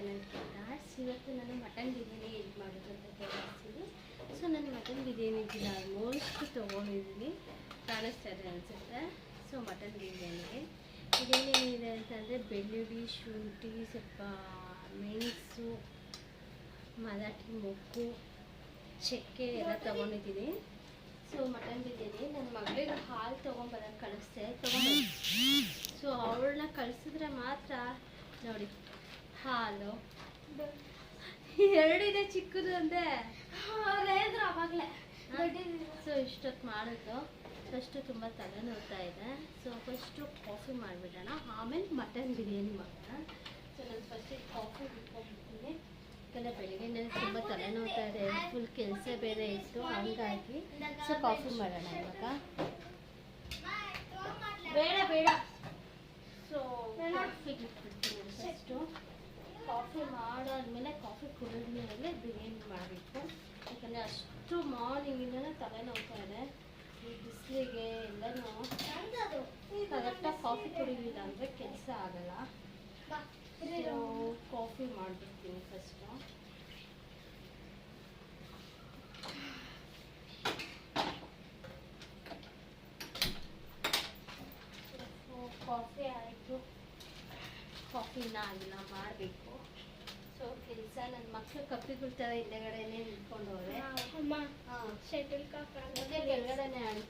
ಚಾನಲ್ಗೆ ದಾಟ್ಸ್ ಇವತ್ತು ನಾನು ಮಟನ್ ಬಿರಿಯಾನಿ ಹೇಗೆ ಮಾಡೋದು ಅಂತ ತೋರಿಸ್ತೀನಿ ಸೊ ನಾನು ಮಟನ್ ಬಿರಿಯಾನಿಗೆ ಆಲ್ಮೋಸ್ಟ್ ತೊಗೊಂಡಿದ್ದೀನಿ. ಕಾಣಿಸ್ತಾ ಇದೆ ಅನಿಸುತ್ತೆ. So mutton ಬಿರಿಯಾನಿಗೆ. ಇದೇನೇನಿದೆ ಅಂತಂದರೆ ಬೆಳ್ಳುಳ್ಳಿ, ಶುಂಠಿ, ಸ್ವಲ್ಪ ಮೆಣಸು, ಮರಾಠಿ ಮೊಗ್ಗು, ಚಕ್ಕೆ ಎಲ್ಲ ತೊಗೊಂಡಿದ್ದೀನಿ. ಸೊ ಮಟನ್ ಬಿರಿಯಾನಿ ನನ್ನ ಮಗಳಿಗೆ ಹಾಲು ತೊಗೊಂಬರೋಕ್ಕೆ ಕಳಿಸ್ದೆ. ತೊಗೊಂಡು ಸೊ ಅವಳನ್ನ ಕಳಿಸಿದ್ರೆ ಮಾತ್ರ ನೋಡಿ. ಹಾಲು. ಎರಡಿದೆ ಚಿಕ್ಕದು ಅಂದೆ. ಅವಾಗಲೇ. ಸೊ ಇಷ್ಟೊತ್ತು ಮಾಡಿದ್ದು ಫಸ್ಟು ತುಂಬ ತಲೆನೋವ್ತಾ ಇದೆ. ಸೊ ಫಸ್ಟು ಕಾಫಿ ಮಾಡಿಬಿಡೋಣ. ಆಮೇಲೆ ಮಟನ್ ಬಿರಿಯಾನಿ ಮಾಡೋಣ. ಸೊ ನಾನು ಫಸ್ಟ್ ಕಾಫಿ ಬಿಟ್ಕೊಂಡ್ಬಿಡ್ತೀನಿ. ಯಾಕಂದರೆ ಬೆಳಗ್ಗೆನೇ ತುಂಬ ತಲೆನೋವ್ತಾ ಇದೆ. ಫುಲ್ ಕೆಲಸ ಬೇರೆ ಇತ್ತು. ಹಂಗಾಗಿ ಸೊ ಕಾಫಿ ಮಾಡೋಣ ಇವಾಗ. ಬೇಡ ಬೇಡ. ಸೊ ಇಟ್ಬಿಡ್ತೀನಿ ಫಸ್ಟು ಕಾಫಿ ಮಾಡಾದ್ಮೇಲೆ ಕಾಫಿ ಕುಡಿದ್ಮೇಲೆ ಬಿರಿಯಾನಿ ಮಾಡಬೇಕು ಯಾಕಂದರೆ ಅಷ್ಟು ಮಾರ್ನಿಂಗಿಂದನೇ ತಲೆನೋವ್ತಾ ಇದೆ. ಈ ಬಿಸಿಲಿಗೆ ಎಲ್ಲನೂ ಕರೆಕ್ಟಾಗಿ ಕಾಫಿ ಕುಡಿಲಿಲ್ಲ ಅಂದರೆ ಕೆಲಸ ಆಗಲ್ಲ. ಕಾಫಿ ಮಾಡಿಬಿಡ್ತೀನಿ ಫಸ್ಟು ಆಗಿಲ್ಲ ಮಾಡಬೇಕು. ಸೊ ಕೆಲಸ ನನ್ನ ಮಕ್ಕಳು ಕಪ್ಪಿಗಳ ಥರ ಹಿಂದೆಗಡೆನೇ ನಿಂತ್ಕೊಂಡವ್ರೆ. ಅಮ್ಮ ಶಟಲ್ ಕಾಕ್ ಅದೇ ಕೆಳಗಡೆನೇ ಆಡಿ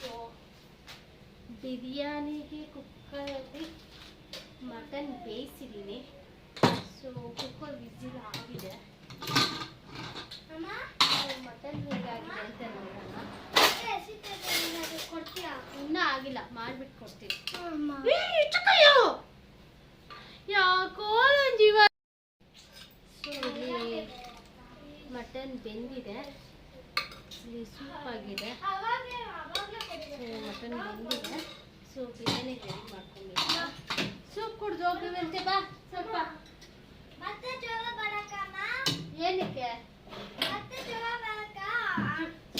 ಸೊ ಬಿರಿಯಾನಿಗೆ ಕುಕ್ಕರಲ್ಲಿ ಮಟನ್ ಬೇಯಿಸಿದ್ದೀನಿ ಸೊ ಕುಕ್ಕರ್ ವಿಸಿಲ್ ಆಗಿದೆ ಅಮ್ಮ ಮಟನ್ ಹೇಗಾಗಿದೆ ಅಂತ ನೋಡೋಣ ಕೊಡ್ತೀಯಾ ಇನ್ನೂ ಆಗಿಲ್ಲ ಮಾಡ್ಬಿಟ್ಟು ಕೊಡ್ತೀನಿ ಅಮ್ಮ ಯಾಕೋ ನನ್ನ ಜೀವ ಸೊ ಇಲ್ಲಿ ಮಟನ್ ಬೆಂದಿದೆ ಇಲ್ಲಿ ಸೂಪ್ ಆಗಿದೆ. ಸೊ ಮಟನ್ ಬಂದಿದೆ. ಸೊ ಬಿರಿಯಾನಿ ರೆಡಿ ಮಾಡ್ಕೊಂಡಿದ್ದೆ ಸೂಪ್ ಕುಡ್ದು ಹೋಗುವಂತೆ ಬಾ ಸ್ವಲ್ಪ. ಏನಕ್ಕೆ?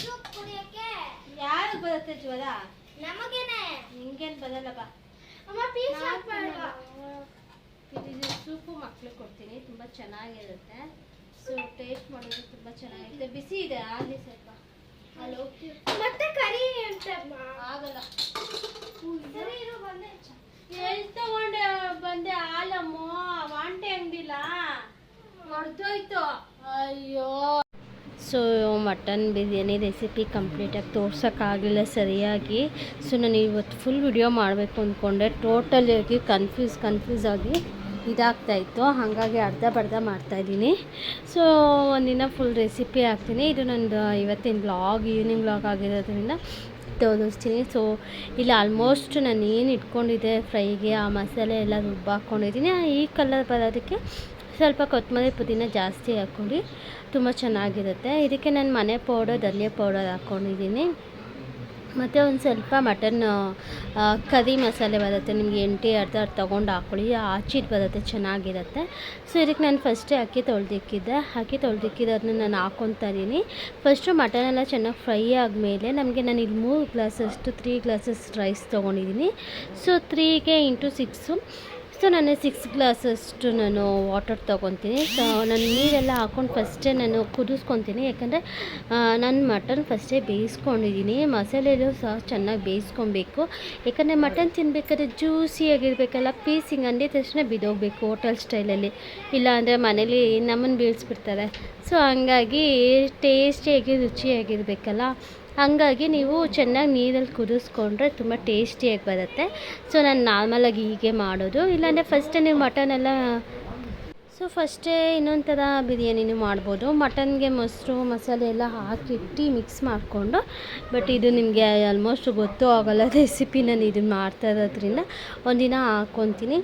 ಸೂಪ್ ಯಾರು ಬರುತ್ತೆ ಜ್ವರ? ನಮಗೇನೆ. ನಿಂಗೇನು ಬರಲ್ಲ ಬಾ. ಇದು ಸೂಪು ಮಕ್ಳಿಗೆ ಕೊಡ್ತೀನಿ ತುಂಬ ಚೆನ್ನಾಗಿರುತ್ತೆ. ಸೊ ಟೇಸ್ಟ್ ಮಾಡೋದು ತುಂಬ ಚೆನ್ನಾಗಿರುತ್ತೆ. ಬಿಸಿ ಇದೆ ಆಗಲಿ ಸ್ವಲ್ಪ. ಮತ್ತೆ ಕರಿ ಅಂತಮ್ಮ ಆಗಲ್ಲ. ಸರಿ ಇರು ಬಂದೆ ಎಲ್ಲಿ ತಗೊಂಡೆ ಬಂದೆ ಹಾಲಮ್ಮು ವಾಂಟೆ ಅಂಗಡಿಲ್ಲ ಹೊಡೆದೋಯ್ತು ಅಯ್ಯೋ. ಸೊ ಮಟನ್ ಬಿರಿಯಾನಿ ರೆಸಿಪಿ ಕಂಪ್ಲೀಟಾಗಿ ತೋರ್ಸೋಕ್ಕಾಗಲಿಲ್ಲ ಸರಿಯಾಗಿ. ಸೊ ನಾನು ಇವತ್ತು ಫುಲ್ ವಿಡಿಯೋ ಮಾಡಬೇಕು ಅಂದ್ಕೊಂಡೆ. ಟೋಟಲಿ ಆಗಿ ಕನ್ಫ್ಯೂಸ್ ಕನ್ಫ್ಯೂಸ್ ಆಗಿ. ಇದಾಗ್ತಾಯಿತ್ತು ಹಾಗಾಗಿ ಅರ್ಧ ಬರ್ಧ ಮಾಡ್ತಾಯಿದ್ದೀನಿ ಸೊ ಒಂದಿನ ಫುಲ್ ರೆಸಿಪಿ ಹಾಕ್ತೀನಿ. ಇದು ನಂದು ಇವತ್ತಿನ ಬ್ಲಾಗ್ ಈವ್ನಿಂಗ್ ಬ್ಲಾಗ್ ಆಗಿರೋದ್ರಿಂದ ತೋರಿಸ್ತೀನಿ. ಸೊ ಇಲ್ಲಿ ಆಲ್ಮೋಸ್ಟ್ ನಾನು ಏನು ಇಟ್ಕೊಂಡಿದ್ದೆ ಫ್ರೈಗೆ ಆ ಮಸಾಲೆ ಎಲ್ಲ ರುಬ್ಬ ಹಾಕ್ಕೊಂಡಿದ್ದೀನಿ ಈ ಕಲರ್ ಬರೋದಕ್ಕೆ ಸ್ವಲ್ಪ ಕೊತ್ತಂಬರಿ ಪುದೀನ ಜಾಸ್ತಿ ಹಾಕ್ಕೊಂಡು ತುಂಬ ಚೆನ್ನಾಗಿರುತ್ತೆ. ಇದಕ್ಕೆ ನಾನು ಮನೆ ಪೌಡರ್ ಧನಿಯಾ ಪೌಡರ್ ಹಾಕ್ಕೊಂಡಿದ್ದೀನಿ. ಮತ್ತು ಒಂದು ಸ್ವಲ್ಪ ಮಟನ್ ಕರಿ ಮಸಾಲೆ ಬರುತ್ತೆ. ನಿಮಗೆ ಎಂಟಿ ಅರ್ಧ ತೊಗೊಂಡು ಹಾಕ್ಕೊಳ್ಳಿ ಆಚಿಟ್ಟು ಬರುತ್ತೆ, ಚೆನ್ನಾಗಿರುತ್ತೆ. ಸೊ ಇದಕ್ಕೆ ನಾನು ಫಸ್ಟೇ ಅಕ್ಕಿ ತೊಳೆದಿಕ್ಕಿದ್ದೆ. ಅಕ್ಕಿ ತೊಳೆದಿಕ್ಕಿದ್ದನ್ನ ನಾನು ಹಾಕ್ಕೊತಾ ಇದ್ದೀನಿ. ಫಸ್ಟು ಮಟನ್ ಎಲ್ಲ ಚೆನ್ನಾಗಿ ಫ್ರೈ ಆದಮೇಲೆ ನಮಗೆ ನಾನು ಇಲ್ಲಿ ಮೂರು ಗ್ಲಾಸಷ್ಟು ತ್ರೀ ಗ್ಲಾಸಸ್ ರೈಸ್ ತೊಗೊಂಡಿದ್ದೀನಿ. ಸೊ ತ್ರೀಗೆ ಇಂಟು ಸಿಕ್ಸು ಸೊ ನಾನು ಸಿಕ್ಸ್ ಗ್ಲಾಸಷ್ಟು ನಾನು ವಾಟರ್ ತೊಗೊತೀನಿ. ಸೊ ನಾನು ನೀರೆಲ್ಲ ಹಾಕ್ಕೊಂಡು ಫಸ್ಟೇ ನಾನು ಕುದಿಸ್ಕೊತೀನಿ. ಯಾಕಂದರೆ ನಾನು ಮಟನ್ ಫಸ್ಟೇ ಬೇಯಿಸ್ಕೊಂಡಿದ್ದೀನಿ ಮಸಾಲೆಯಲ್ಲೂ ಸಹ ಚೆನ್ನಾಗಿ ಬೇಯಿಸ್ಕೊಬೇಕು. ಯಾಕಂದರೆ ಮಟನ್ ತಿನ್ನಬೇಕಾದ್ರೆ ಜ್ಯೂಸಿಯಾಗಿರಬೇಕಲ್ಲ ಪೀಸಿಂಗ್ ಅಂದಿದ ತಕ್ಷಣ ಬಿದೋಗಬೇಕು ಹೋಟೆಲ್ ಸ್ಟೈಲಲ್ಲಿ ಇಲ್ಲಾಂದರೆ ಮನೇಲಿ ನಮ್ಮನ್ನು ಬೀಳಿಸ್ಬಿಡ್ತಾರೆ. ಸೊ ಹಂಗಾಗಿ ಟೇಸ್ಟಿಯಾಗಿ ರುಚಿಯಾಗಿರಬೇಕಲ್ಲ ಹಾಗಾಗಿ ನೀವು ಚೆನ್ನಾಗಿ ನೀರಲ್ಲಿ ಕುದಿಸ್ಕೊಂಡ್ರೆ ತುಂಬ ಟೇಸ್ಟಿಯಾಗಿ ಬರುತ್ತೆ. ಸೊ, ನಾನು ನಾರ್ಮಲಾಗಿ ಹೀಗೆ ಮಾಡೋದು. ಇಲ್ಲಾಂದರೆ ಫಸ್ಟೇ ನೀವು ಮಟನೆಲ್ಲ ಸೊ ಫಸ್ಟೇ ಇನ್ನೊಂದು ಥರ ಬಿರಿಯಾನಿನೂ ಮಾಡ್ಬೋದು. ಮಟನ್ಗೆ ಮೊಸರು, ಮಸಾಲೆ ಎಲ್ಲ ಹಾಕಿಟ್ಟು ಮಿಕ್ಸ್ ಮಾಡಿಕೊಂಡು ಬಟ್ ಇದು ನಿಮಗೆ ಆಲ್ಮೋಸ್ಟ್ ಗೊತ್ತೂ ಆಗೋಲ್ಲ ರೆಸಿಪಿ ನಾನು ಇದನ್ನು ಮಾಡ್ತಾ ಇರೋದ್ರಿಂದ. ಒಂದಿನ ಹಾಕ್ಕೊತೀನಿ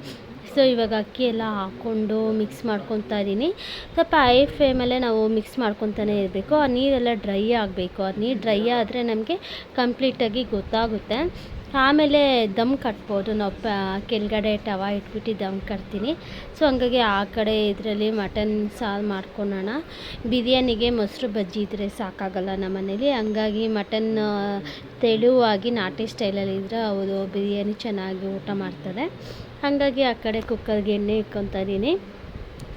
ಸೊ ಇವಾಗ ಅಕ್ಕಿ ಎಲ್ಲ ಹಾಕ್ಕೊಂಡು ಮಿಕ್ಸ್ ಮಾಡ್ಕೊತಾ ಇದ್ದೀನಿ. ಸ್ವಲ್ಪ ಐ ಫ್ಲೇಮಲ್ಲೇ ನಾವು ಮಿಕ್ಸ್ ಮಾಡ್ಕೊತಾನೆ ಇರಬೇಕು. ಆ ನೀರೆಲ್ಲ ಡ್ರೈ ಆಗಬೇಕು. ಆ ನೀರು ಡ್ರೈ ಆದರೆ ನಮಗೆ ಕಂಪ್ಲೀಟಾಗಿ ಗೊತ್ತಾಗುತ್ತೆ. ಆಮೇಲೆ ದಮ್ ಕಟ್ಬೋದು. ನಾವು ಪ, ಕೆಳಗಡೆ ಟವ ಇಟ್ಬಿಟ್ಟು ದಮ್ ಕಟ್ತೀನಿ. ಸೊ ಹಂಗಾಗಿ ಆ ಕಡೆ ಇದರಲ್ಲಿ ಮಟನ್ ಸಾರು ಮಾಡ್ಕೊಳೋಣ. ಬಿರಿಯಾನಿಗೆ ಮೊಸರು ಬಜ್ಜಿ ಇದ್ದರೆ ಸಾಕಾಗಲ್ಲ ನಮ್ಮ ಮನೇಲಿ. ಹಂಗಾಗಿ ಮಟನ್ ತೆಳುವಾಗಿ ನಾಟಿ ಸ್ಟೈಲಲ್ಲಿ ಇದ್ದರೆ ಅವರು ಬಿರಿಯಾನಿ ಚೆನ್ನಾಗಿ ಊಟ ಮಾಡ್ತಾರೆ. ಹಾಗಾಗಿ ಆ ಕಡೆ ಕುಕ್ಕರ್ಗೆ ಎಣ್ಣೆ ಇಕ್ಕೊತಾ ಇದ್ದೀನಿ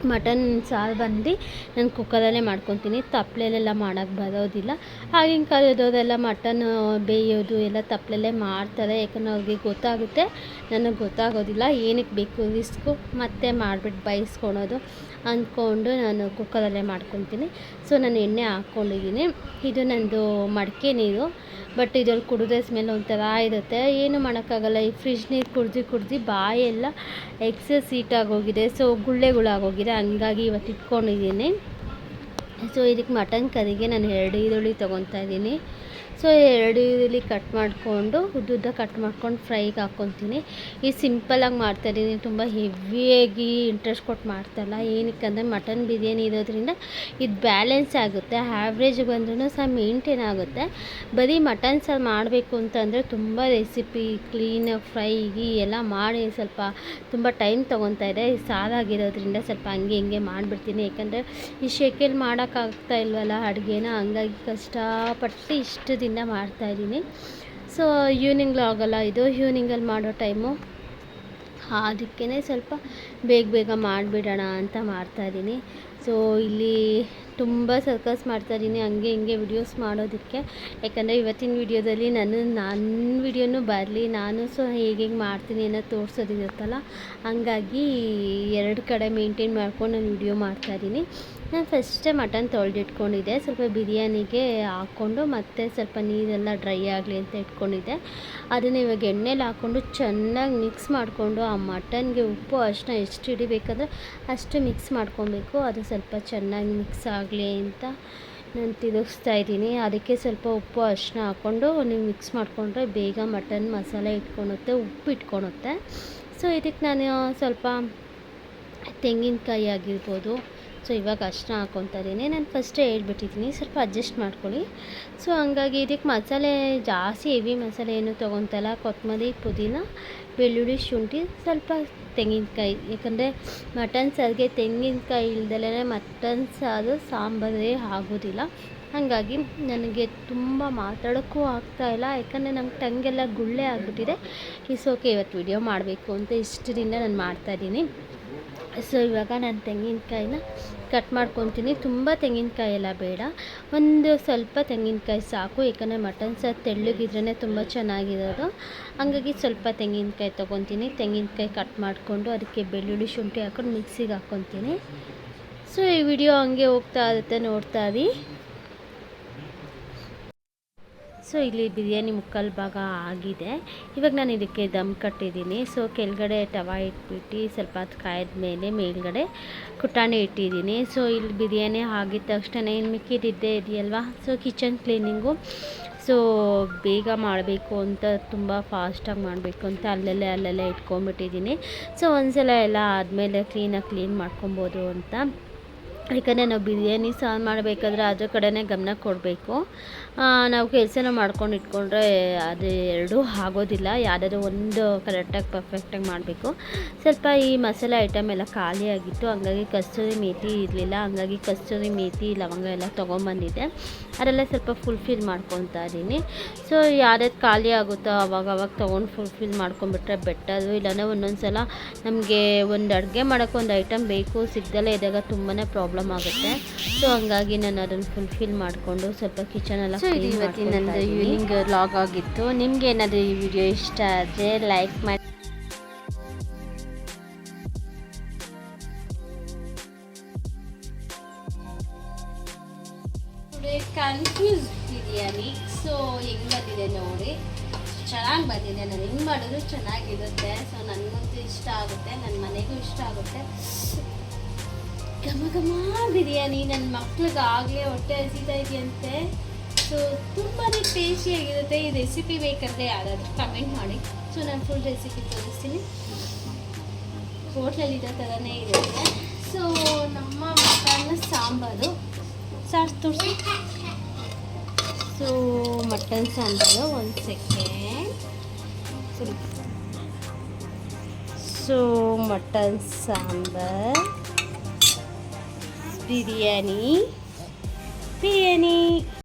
ಮಟನ್ ಸಾರು ಬಂದು ನಾನು ಕುಕ್ಕರಲ್ಲೇ ಮಾಡ್ಕೊತೀನಿ. ತಪ್ಪಲೆಲ್ಲ ಮಾಡೋಕ್ಕೆ ಬರೋದಿಲ್ಲ. ಆಗಿನ ಕಾಲದವರೆಲ್ಲ ಮಟನ್ ಬೇಯೋದು ಎಲ್ಲ ತಪ್ಪಲಲ್ಲೇ ಮಾಡ್ತಾರೆ. ಯಾಕಂದ್ರೆ ಅವ್ರಿಗೆ ಗೊತ್ತಾಗುತ್ತೆ. ನನಗೆ ಗೊತ್ತಾಗೋದಿಲ್ಲ. ಏನಕ್ಕೆ ಬೇಕು ರಿಸ್ಕು? ಮತ್ತೆ ಮಾಡಿಬಿಟ್ಟು ಬಯಸ್ಕೊಳೋದು ಅಂದ್ಕೊಂಡು ನಾನು ಕುಕ್ಕರಲ್ಲೇ ಮಾಡ್ಕೊತೀನಿ. ಸೊ, ನಾನು ಎಣ್ಣೆ ಹಾಕ್ಕೊಂಡಿದ್ದೀನಿ. ಇದು ನಂದು ಮಡಿಕೆ ನೀರು. ಬಟ್ ಇದ್ರಲ್ಲಿ ಕುಡಿದ್ರೆ ಸ್ಮೆಲ್ ಒಂಥರ ಇರುತ್ತೆ. ಏನು ಮಾಡೋಕ್ಕಾಗಲ್ಲ. ಈ ಫ್ರಿಜ್ ನೀರು ಕುಡ್ದು ಕುಡ್ದು ಬಾಯೆಲ್ಲ ಎಕ್ಸಸ್ ಹೀಟಾಗೋಗಿದೆ ಸೊ, ಗುಳ್ಳೆಗಳಾಗೋಗಿದೆ. ಹಂಗಾಗಿ ಇವತ್ತು ಇಟ್ಕೊಂಡಿದ್ದೀನಿ. ಸೊ ಇದಕ್ಕೆ ಮಟನ್ ಕರಿಗೆ ನಾನು ಎರಡು ಈರುಳ್ಳಿ ತೊಗೊತಾ ಇದ್ದೀನಿ. ಸೊ, ಎರಡು ಈರುಳ್ಳಿ ಕಟ್ ಮಾಡಿಕೊಂಡು, ಉದ್ದುದ್ದ ಕಟ್ ಮಾಡ್ಕೊಂಡು ಫ್ರೈಗೆ ಹಾಕ್ಕೊತೀನಿ. ಈ ಸಿಂಪಲಾಗಿ ಮಾಡ್ತಾಯಿದ್ದೀನಿ ತುಂಬ ಹೆವಿಯಾಗಿ ಇಂಟ್ರೆಸ್ಟ್ ಕೊಟ್ಟು ಮಾಡ್ತಾಯಿಲ್ಲ ಏನಕ್ಕೆ ಅಂದರೆ ಮಟನ್ ಬಿರಿಯಾನಿ ಇರೋದ್ರಿಂದ ಇದು ಬ್ಯಾಲೆನ್ಸ್ ಆಗುತ್ತೆ. ಆ್ಯಾವ್ರೇಜ್ ಬಂದ್ರೂ ಸಹ ಮೇಂಟೈನ್ ಆಗುತ್ತೆ. ಬರೀ ಮಟನ್ ಸಾರು ಮಾಡಬೇಕು ಅಂತಂದರೆ ತುಂಬ ರೆಸಿಪಿ ಕ್ಲೀನ್ ಫ್ರೈ ಎಲ್ಲ ಮಾಡಿ ಸ್ವಲ್ಪ ತುಂಬ ಟೈಮ್ ತೊಗೊತಾ ಇದೆ. ಸಾರಾಗಿರೋದ್ರಿಂದ ಸ್ವಲ್ಪ ಹಂಗೆ ಹಿಂಗೆ ಮಾಡಿಬಿಡ್ತೀನಿ. ಯಾಕಂದರೆ ಈ ಶೆಕೆಲ್ ಮಾಡೋಕ್ಕಾಗ್ತಾ ಇಲ್ವಲ್ಲ ಅಡುಗೆನ, ಹಂಗಾಗಿ ಕಷ್ಟಪಟ್ಟು ಇಷ್ಟು ದಿನ ಮಾಡ್ತಾಯಿದ್ದೀನಿ ಸೊ ಈವ್ನಿಂಗ್ ಆಗಲ್ಲ ಇದು. ಈವ್ನಿಂಗಲ್ಲಿ ಮಾಡೋ ಟೈಮು ಅದಕ್ಕೇ ಸ್ವಲ್ಪ ಬೇಗ ಬೇಗ ಮಾಡಿಬಿಡೋಣ ಅಂತ ಮಾಡ್ತಾಯಿದ್ದೀನಿ ಸೊ ಇಲ್ಲಿ ತುಂಬ ಸರ್ಕಸ್ ಮಾಡ್ತಾಯಿದ್ದೀನಿ, ಹಂಗೆ ಹಿಂಗೆ ವಿಡಿಯೋಸ್ ಮಾಡೋದಕ್ಕೆ. ಯಾಕಂದರೆ ಇವತ್ತಿನ ವಿಡಿಯೋದಲ್ಲಿ ನಾನು ನನ್ನ ವಿಡಿಯೋನೂ ಬರಲಿ, ನಾನು ಸೊ ಹೇಗೆ ಹೇಗೆ ಮಾಡ್ತೀನಿ ಅನ್ನೋ ತೋರಿಸೋದಿರುತ್ತಲ್ಲ ಹಂಗಾಗಿ ಎರಡು ಕಡೆ ಮೇಂಟೈನ್ ಮಾಡ್ಕೊಂಡು ನಾನು ವಿಡಿಯೋ ಮಾಡ್ತಾಯಿದ್ದೀನಿ. ನಾನು ಫಸ್ಟೇ ಮಟನ್ ತೊಳೆದಿಟ್ಕೊಂಡಿದ್ದೆ, ಸ್ವಲ್ಪ ಬಿರಿಯಾನಿಗೆ ಹಾಕ್ಕೊಂಡು ಮತ್ತೆ ಸ್ವಲ್ಪ ನೀರೆಲ್ಲ ಡ್ರೈ ಆಗಲಿ ಅಂತ ಇಟ್ಕೊಂಡಿದ್ದೆ. ಅದನ್ನು ಇವಾಗ ಎಣ್ಣೆಲಿ ಹಾಕ್ಕೊಂಡು ಚೆನ್ನಾಗಿ ಮಿಕ್ಸ್ ಮಾಡಿಕೊಂಡು ಆ ಮಟನ್ಗೆ ಉಪ್ಪು ಅಷ್ಟನ್ನ ಎಷ್ಟು ಹಿಡಿಬೇಕಂದ್ರೆ ಅಷ್ಟು ಮಿಕ್ಸ್ ಮಾಡ್ಕೊಬೇಕು. ಅದು ಸ್ವಲ್ಪ ಚೆನ್ನಾಗಿ ಮಿಕ್ಸ್ ಆಗಲಿ ಅಂತ ನಾನು ತಿರುಗಿಸ್ತಾ ಇದ್ದೀನಿ. ಅದಕ್ಕೆ ಸ್ವಲ್ಪ ಉಪ್ಪು ಅರಿಶಿನ ಹಾಕ್ಕೊಂಡು ನೀವು ಮಿಕ್ಸ್ ಮಾಡಿಕೊಂಡ್ರೆ ಬೇಗ ಮಟನ್ ಮಸಾಲೆ ಇಟ್ಕೊಳುತ್ತೆ ಉಪ್ಪು ಇಟ್ಕೊಳುತ್ತೆ ಸೊ ಇದಕ್ಕೆ ನಾನು ಸ್ವಲ್ಪ ತೆಂಗಿನಕಾಯಿ ಆಗಿರ್ಬೋದು. ಸೊ ಇವಾಗ ಅಷ್ಟನ್ನ ಹಾಕ್ಕೊತಾ ಇದ್ದೀನಿ. ನಾನು ಫಸ್ಟೇ ಹೇಳ್ಬಿಟ್ಟಿದ್ದೀನಿ. ಸ್ವಲ್ಪ ಅಡ್ಜಸ್ಟ್ ಮಾಡ್ಕೊಳ್ಳಿ. ಸೊ ಹಂಗಾಗಿ ಇದಕ್ಕೆ ಮಸಾಲೆ ಜಾಸ್ತಿ ಹೆವಿ ಮಸಾಲೆ ಏನು ತೊಗೊತಲ್ಲ ಕೊತ್ತಂಬರಿ ಪುದೀನ ಬೆಳ್ಳುಳ್ಳಿ ಶುಂಠಿ ಸ್ವಲ್ಪ ತೆಂಗಿನಕಾಯಿ, ಯಾಕಂದರೆ ಮಟನ್ ಸಾರಿಗೆ ತೆಂಗಿನಕಾಯಿ ಇಲ್ದಲೇ ಮಟನ್ ಸಾರು ಸಾಂಬಾರೇ ಆಗೋದಿಲ್ಲ. ಹಾಗಾಗಿ ನನಗೆ ತುಂಬ ಮಾತಾಡೋಕ್ಕೂ ಆಗ್ತಾಯಿಲ್ಲ ಯಾಕಂದರೆ ನಮ್ಮ ಟಂಗೆಲ್ಲ ಗುಳ್ಳೆ ಆಗಿಬಿಟ್ಟಿದೆ. ಓಕೆ ಇವತ್ತು ವಿಡಿಯೋ ಮಾಡಬೇಕು ಅಂತ ಇಷ್ಟದಿಂದ ನಾನು ಮಾಡ್ತಾಯಿದ್ದೀನಿ ಸೊ ಇವಾಗ ನಾನು ತೆಂಗಿನಕಾಯಿನ ಕಟ್ ಮಾಡ್ಕೊತೀನಿ. ತುಂಬ ತೆಂಗಿನಕಾಯಿ ಎಲ್ಲ ಬೇಡ. ಒಂದು ಸ್ವಲ್ಪ ತೆಂಗಿನಕಾಯಿ ಸಾಕು. ಏಕೆಂದರೆ ಮಟನ್ ಸಾರು ತೆಳ್ಳಗಿದ್ರೇ ತುಂಬ ಚೆನ್ನಾಗಿರೋದು. ಹಂಗಾಗಿ ಸ್ವಲ್ಪ ತೆಂಗಿನಕಾಯಿ ತೊಗೊತೀನಿ. ತೆಂಗಿನಕಾಯಿ ಕಟ್ ಮಾಡಿಕೊಂಡು ಅದಕ್ಕೆ ಬೆಳ್ಳುಳ್ಳಿ ಶುಂಠಿ ಹಾಕೊಂಡು ಮಿಕ್ಸಿಗೆ ಹಾಕ್ಕೊತೀನಿ ಸೊ ಈ ವಿಡಿಯೋ ಹಂಗೆ ಹೋಗ್ತಾ ಇರುತ್ತೆ ನೋಡ್ತಾ ಇರಿ. ಸೊ ಇಲ್ಲಿ ಬಿರಿಯಾನಿ ಮುಕ್ಕಲ್ ಭಾಗ ಆಗಿದೆ. ಇವಾಗ ನಾನು ಇದಕ್ಕೆ ದಮ್ ಕಟ್ಟಿದ್ದೀನಿ. ಸೊ ಕೆಳಗಡೆ ಟವ ಇಟ್ಬಿಟ್ಟು ಸ್ವಲ್ಪ ಹೊತ್ತು ಕಾಯ್ದ ಮೇಲೆ ಮೇಲ್ಗಡೆ ಕುಟಾಣಿ ಇಟ್ಟಿದ್ದೀನಿ. ಸೊ ಇಲ್ಲಿ ಬಿರಿಯಾನಿ ಆಗಿದ ತಕ್ಷಣ ಏನು ಮಿಕ್ಕಿದ್ದಿದ್ದೇ ಇದೆಯಲ್ವಾ? So kitchen cleaning. ಸೊ ಬೇಗ ಮಾಡಬೇಕು ಅಂತ ತುಂಬ ಫಾಸ್ಟಾಗಿ ಮಾಡಬೇಕು ಅಂತ ಅಲ್ಲಲ್ಲೇ ಅಲ್ಲಲ್ಲೇ ಇಟ್ಕೊಂಡ್ಬಿಟ್ಟಿದ್ದೀನಿ. ಸೊ ಒಂದ್ಸಲ ಎಲ್ಲ ಆದಮೇಲೆ ಕ್ಲೀನಾಗಿ ಕ್ಲೀನ್ ಮಾಡ್ಕೊಬೋದು ಅಂತ. ಯಾಕಂದರೆ ನಾವು ಬಿರಿಯಾನಿ ಸಾರು ಮಾಡಬೇಕಾದ್ರೆ ಅದ್ರ ಕಡೆನೇ ಗಮನ ಕೊಡಬೇಕು. ನಾವು ಕೆಲಸನ ಮಾಡ್ಕೊಂಡು ಇಟ್ಕೊಂಡ್ರೆ ಅದು ಎರಡೂ ಆಗೋದಿಲ್ಲ. ಯಾವುದಾದ್ರು ಒಂದು ಕರೆಕ್ಟಾಗಿ ಪರ್ಫೆಕ್ಟಾಗಿ ಮಾಡಬೇಕು. ಸ್ವಲ್ಪ ಈ ಮಸಾಲೆ ಐಟಮ್ ಎಲ್ಲ ಖಾಲಿಯಾಗಿತ್ತು ಹಂಗಾಗಿ ಕಸ್ತೂರಿ ಮೇತಿ ಇರಲಿಲ್ಲ. ಹಂಗಾಗಿ ಕಸ್ತೂರಿ ಮೇತಿ, ಲವಂಗ ಎಲ್ಲ ತೊಗೊಂಬಂದಿದ್ದೆ ಅದೆಲ್ಲ ಸ್ವಲ್ಪ ಫುಲ್ಫಿಲ್ ಮಾಡ್ಕೊತಾ ಇದ್ದೀನಿ. ಸೊ ಯಾವ್ದಾದ್ರು ಖಾಲಿ ಆಗುತ್ತೋ ಅವಾಗ ಅವಾಗ ತೊಗೊಂಡು ಫುಲ್ಫಿಲ್ ಮಾಡ್ಕೊಂಡ್ಬಿಟ್ರೆ ಬೆಟ್ಟರು ಇಲ್ಲಾಂದರೆ ಒಂದೊಂದು ಸಲ ನಮಗೆ ಒಂದು ಅಡುಗೆ ಮಾಡೋಕ್ಕೆ ಒಂದು ಐಟಮ್ ಬೇಕು. ಸಿಗ್ದಲೇ ಇದ್ದಾಗ ತುಂಬಾ ಪ್ರಾಬ್ಲಮ್ ಆಗುತ್ತೆ. ಸೊ ಹಂಗಾಗಿ ನಾನು ಅದನ್ನು ಫುಲ್ಫಿಲ್ ಮಾಡಿಕೊಂಡು ಸ್ವಲ್ಪ ಕಿಚನ್ ಎಲ್ಲ ಸೊ ಇದು ಇವತ್ತಿನ ನಂದು ಈವ್ನಿಂಗ್ ಲಾಗ್ ಆಗಿತ್ತು. ನಿಮ್ಗೆ ಏನಾದರೂ ಈ ವಿಡಿಯೋ ಇಷ್ಟ ಆದರೆ ಲೈಕ್ ಮಾಡಿ ಕನ್ಫ್ಯೂಸ್ ಬಿರಿಯಾನಿ ಸೊ ಹೆಂಗೆ ಬಂದಿದೆ ನೋಡಿ. ಚೆನ್ನಾಗಿ ಬಂದಿದೆ. ನಾನು ಹೆಂಗೆ ಮಾಡಿದ್ರು ಚೆನ್ನಾಗಿರುತ್ತೆ. ಸೊ ನನಗಂತೂ ಇಷ್ಟ ಆಗುತ್ತೆ. ನನ್ನ ಮನೆಗೂ ಇಷ್ಟ ಆಗುತ್ತೆ. ಘಮ ಘಮ ಬಿರಿಯಾನಿ. ನನ್ನ ಮಕ್ಳಿಗೆ ಆಗಲೇ ಹೊಟ್ಟೆ ಹಸಿತಾ ಇದೆಯಂತೆ. ಸೊ ತುಂಬಾ ಟೇಸ್ಟಿಯಾಗಿರುತ್ತೆ ಈ ರೆಸಿಪಿ ಬೇಕಂದರೆ ಯಾರಾದರೂ ಕಮೆಂಟ್ ಮಾಡಿ. ಸೊ ನಾನು ಫುಲ್ ರೆಸಿಪಿ ತೋರಿಸ್ತೀನಿ. ಹೋಟ್ಲಲ್ಲಿ ಇರೋ ಥರನೇ ಇರುತ್ತೆ. ಸೊ ನಮ್ಮ ಮಟನ್ ಸಾಂಬಾರು. ಸಾರ್, ತೋರಿಸಿ. ಸೊ ಮಟನ್ ಸಾಂಬಾರು, ಒಂದು second so mutton sambar. Biryani biryani